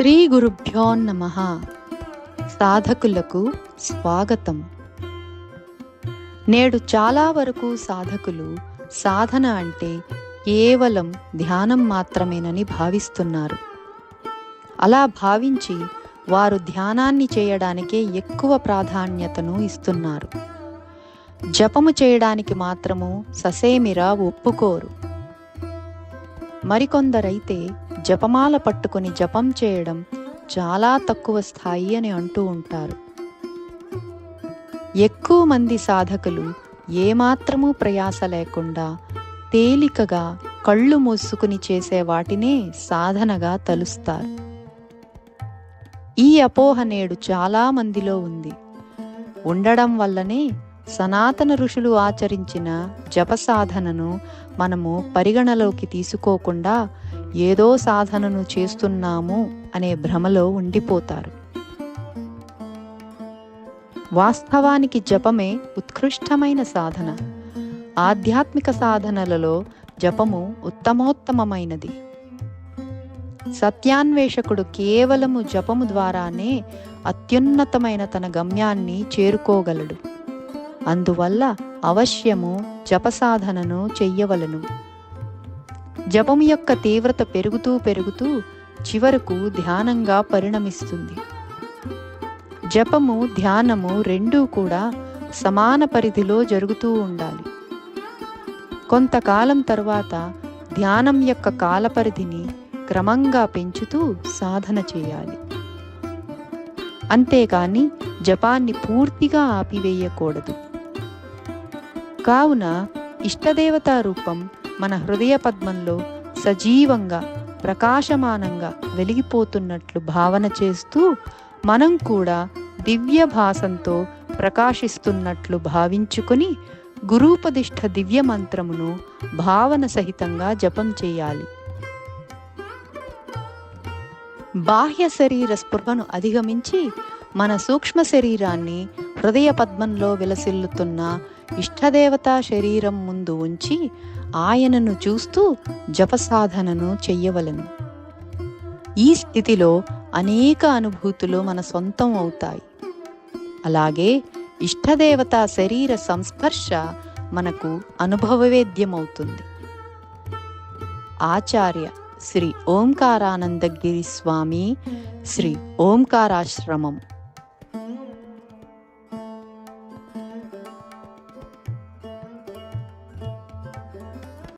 శ్రీ గురుభ్యో నమ. సాధకులకు స్వాగతం. నేడు చాలా వరకు సాధకులు సాధన అంటే కేవలం ధ్యానం మాత్రమేనని భావిస్తున్నారు. అలా భావించి వారు ధ్యానాన్ని చేయడానికే ఎక్కువ ప్రాధాన్యతను ఇస్తున్నారు. జపము చేయడానికి మాత్రము ససేమిరా ఒప్పుకోరు. మరికొందరైతే జపమాల పట్టుకొని జపం చేయడం చాలా తక్కువ స్థాయి అని అంటూ ఉంటారు. ఎక్కువ మంది సాధకులు ఏమాత్రమూ ప్రయాస లేకుండా తేలికగా కళ్ళు మూసుకుని చేసే వాటినే సాధనగా తలుస్తారు. ఈ అపోహ నేడు చాలా మందిలో ఉంది. ఉండడం వల్లనే సనాతన ఋషులు ఆచరించిన జప సాధనను మనము పరిగణలోకి తీసుకోకుండా ఏదో సాధనను చేస్తున్నాము అనే భ్రమలో ఉండిపోతారు. వాస్తవానికి జపమే ఉత్కృష్టమైన సాధన. ఆధ్యాత్మిక సాధనలలో జపము ఉత్తమోత్తమమైనది. సత్యాన్వేషకుడు కేవలము జపము ద్వారానే అత్యున్నతమైన తన గమ్యాన్ని చేరుకోగలడు. అందువల్ల అవశ్యము జప సాధనను చెయ్యవలను. జపము యొక్క తీవ్రత పెరుగుతూ పెరుగుతూ చివరకు ధ్యానంగా పరిణమిస్తుంది. జపము ధ్యానము రెండూ కూడా సమాన పరిధిలో జరుగుతూ ఉండాలి. కొంతకాలం తరువాత ధ్యానం యొక్క కాలపరిధిని క్రమంగా పెంచుతూ సాధన చేయాలి. అంతేకాని జపాన్ని పూర్తిగా ఆపివేయకూడదు. కావున ఇష్టదేవతా రూపం మన హృదయ పద్మంలో సజీవంగా ప్రకాశమానంగా వెలిగిపోతున్నట్లు భావన చేస్తూ మనం కూడా దివ్య భాసంతో ప్రకాశిస్తున్నట్లు భావించుకొని గురూపదిష్ట దివ్య మంత్రమును భావన సహితంగా జపం చేయాలి. బాహ్య శరీర స్పృహను అధిగమించి మన సూక్ష్మ శరీరాన్ని హృదయ పద్మంలో విలసిల్లుతున్న ఇష్టదేవతా శరీరం ముందు ఉంచి ఆయనను చూస్తూ జపసాధనను చెయ్యవలను. ఈ స్థితిలో అనేక అనుభూతులు మన సొంతం అవుతాయి. అలాగే ఇష్టదేవతా శరీర సంస్పర్శ మనకు అనుభవవేద్యమవుతుంది. ఆచార్య శ్రీ ఓంకారానందగిరి స్వామి శ్రీ ఓంకారాశ్రమం.